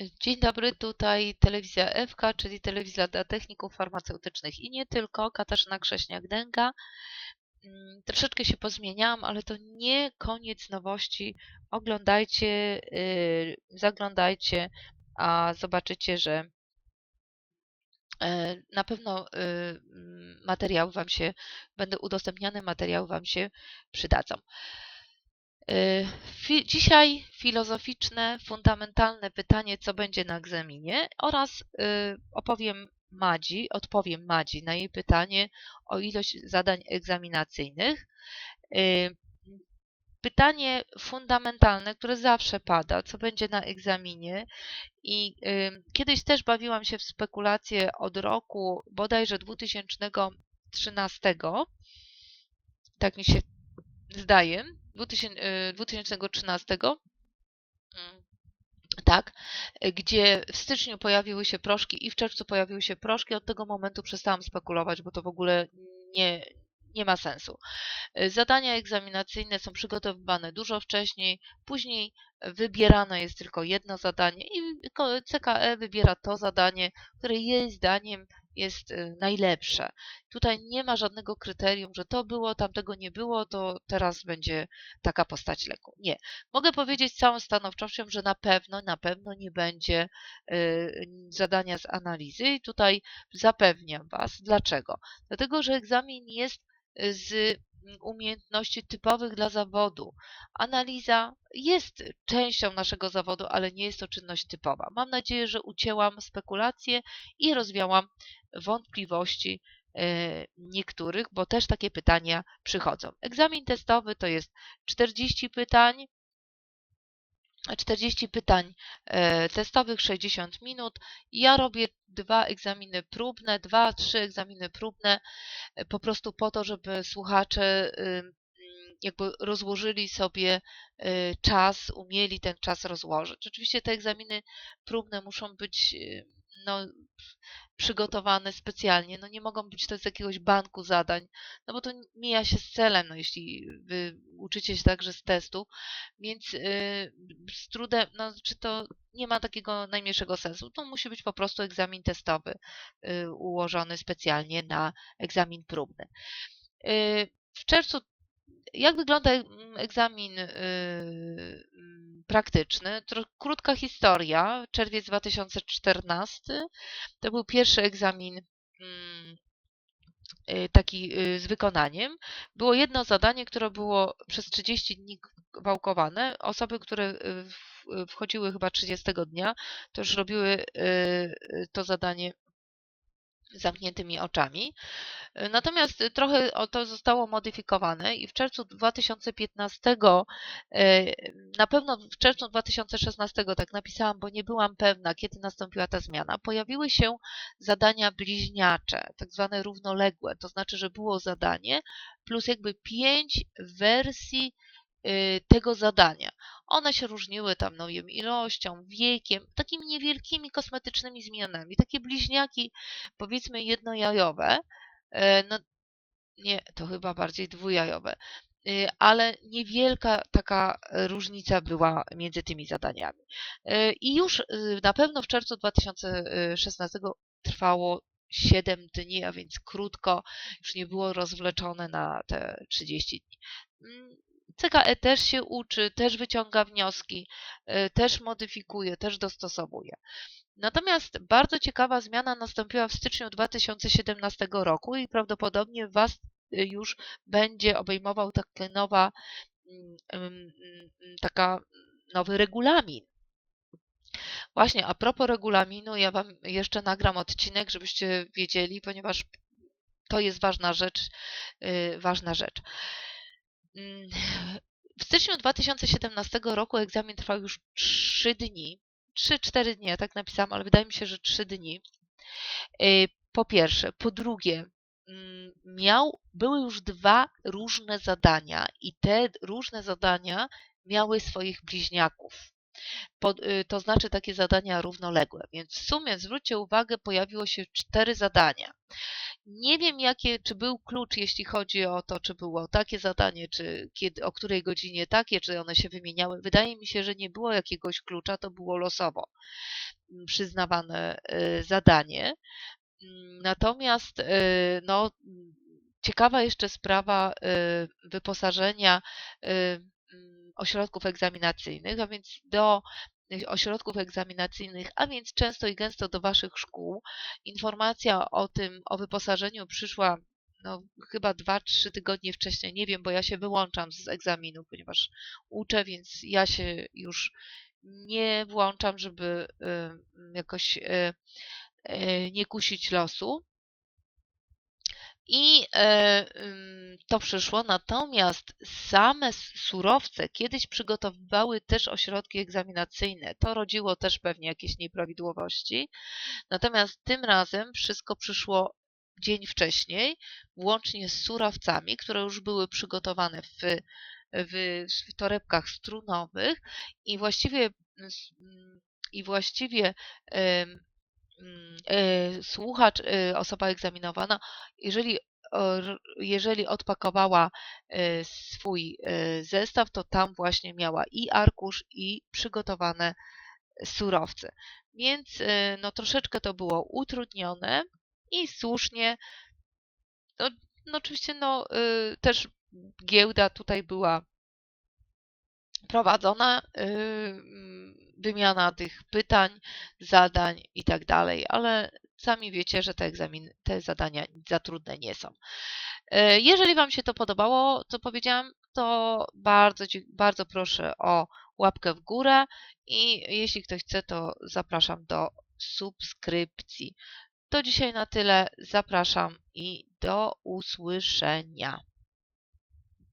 Dzień dobry, tutaj telewizja FK, czyli telewizja dla techników farmaceutycznych i nie tylko, Katarzyna Krześniak-Dęga. Mm, Troszeczkę się pozmieniałam, ale to nie koniec nowości. Oglądajcie, yy, zaglądajcie, a zobaczycie, że e, na pewno y, mm, materiały Wam się, będą udostępniane materiały Wam się przydadzą. Y, Dzisiaj filozoficzne, fundamentalne pytanie, co będzie na egzaminie oraz y, opowiem Madzi, odpowiem Madzi na jej pytanie o ilość zadań egzaminacyjnych. Y, Pytanie fundamentalne, które zawsze pada, co będzie na egzaminie. I kiedyś też bawiłam się w spekulacje od roku bodajże 2013, tak mi się zdaje, 2000, 2013, mm, tak, y, gdzie w styczniu pojawiły się proszki i w czerwcu pojawiły się proszki. Od tego momentu przestałam spekulować, bo to w ogóle nie, nie ma sensu. Y, Zadania egzaminacyjne są przygotowywane dużo wcześniej, później wybierane jest tylko jedno zadanie i CKE wybiera to zadanie, które jej zdaniem jest y, najlepsze. Tutaj nie ma żadnego kryterium, że to było, tamtego nie było, to teraz będzie taka postać leku. Nie. Mogę powiedzieć z całą stanowczością, że na pewno, na pewno nie będzie y, zadania z analizy i tutaj zapewniam Was. Dlaczego? Dlatego, że egzamin jest y, z mm, umiejętności typowych dla zawodu. Analiza jest częścią naszego zawodu, ale nie jest to czynność typowa. Mam nadzieję, że ucięłam spekulacje i rozwiałam wątpliwości e, niektórych, bo też takie pytania przychodzą. Egzamin testowy to jest 40 pytań, 40 pytań e, testowych, 60 minut. Ja robię dwa egzaminy próbne, dwa, trzy egzaminy próbne, e, po prostu po to, żeby słuchacze jakby rozłożyli sobie y, czas, umieli ten czas rozłożyć. Oczywiście te egzaminy próbne muszą być y, no, przygotowane specjalnie, no nie mogą być to z jakiegoś banku zadań, no bo to mija się z celem, no jeśli wy uczycie się także z testu, więc y, z trudem, no czy to nie ma takiego najmniejszego sensu, to musi być po prostu egzamin testowy y, ułożony specjalnie na egzamin próbny. Y, W czerwcu jak wygląda mm, egzamin y, mm, praktyczny? Krótka historia. Czerwiec 2014 to był pierwszy egzamin mm, y, taki y, z wykonaniem. Było jedno zadanie, które było przez 30 dni wałkowane. Osoby, które wchodziły chyba 30 dnia, to już robiły to zadanie zamkniętymi oczami. Y, Natomiast y, trochę to zostało modyfikowane i w czerwcu 2015, y, na pewno w czerwcu 2016 tak napisałam, bo nie byłam pewna, kiedy nastąpiła ta zmiana, pojawiły się zadania bliźniacze, tak zwane równoległe, to znaczy, że było zadanie plus jakby pięć wersji y, tego zadania. One się różniły tam, no ilością, wiekiem, takimi niewielkimi kosmetycznymi zmianami. Takie bliźniaki, powiedzmy jednojajowe, e, no nie, to chyba bardziej dwujajowe, y, ale niewielka taka różnica była między tymi zadaniami. Y, I już na pewno w czerwcu 2016 trwało 7 dni, a więc krótko, już nie było rozwleczone na te 30 dni. CKE też się uczy, też wyciąga wnioski, y, też modyfikuje, też dostosowuje. Natomiast bardzo ciekawa zmiana nastąpiła w styczniu 2017 roku i prawdopodobnie Was y, już będzie obejmował taka nowa, mm, mm, mm, taka nowy regulamin. Właśnie, a propos regulaminu, ja Wam jeszcze nagram odcinek, żebyście wiedzieli, ponieważ to jest ważna rzecz, y, ważna rzecz. Mm, W styczniu 2017 roku egzamin trwał już 3 dni. 3-4 dni, ja tak napisałam, ale wydaje mi się, że 3 dni. Y, Po pierwsze. Po drugie, mm, miał, były już dwa różne zadania i te różne zadania miały swoich bliźniaków. Po, y, to znaczy takie zadania równoległe. Więc w sumie, zwróćcie uwagę, pojawiło się cztery zadania. Nie wiem, jakie, czy był klucz, jeśli chodzi o to, czy było takie zadanie, czy kiedy, o której godzinie takie, czy one się wymieniały. Wydaje mi się, że nie było jakiegoś klucza, to było losowo mm, przyznawane y, zadanie. Mm, natomiast y, no, ciekawa jeszcze sprawa y, wyposażenia mm, ośrodków egzaminacyjnych, a więc do ośrodków egzaminacyjnych, a więc często i gęsto do Waszych szkół. Informacja o tym, o wyposażeniu przyszła no, chyba 2-3 tygodnie wcześniej, nie wiem, bo ja się wyłączam z egzaminu, ponieważ uczę, więc ja się już nie włączam, żeby y, jakoś y, y, nie kusić losu. I e, to przyszło, natomiast same surowce kiedyś przygotowywały też ośrodki egzaminacyjne. To rodziło też pewnie jakieś nieprawidłowości. Natomiast tym razem wszystko przyszło dzień wcześniej, włącznie z surowcami, które już były przygotowane w, w, w torebkach strunowych i właściwie i właściwie słuchacz, e, osoba egzaminowana, jeżeli, jeżeli odpakowała e, swój zestaw, to tam właśnie miała i arkusz, i przygotowane surowce. Więc no, troszeczkę to było utrudnione i słusznie. No, no oczywiście no, też giełda tutaj była prowadzona wymiana tych pytań, zadań i tak dalej, ale sami wiecie, że te, egzamin, te zadania za trudne nie są. E, jeżeli Wam się to podobało, co powiedziałam, to bardzo, bardzo proszę o łapkę w górę i jeśli ktoś chce, to zapraszam do subskrypcji. To dzisiaj na tyle. Zapraszam i do usłyszenia.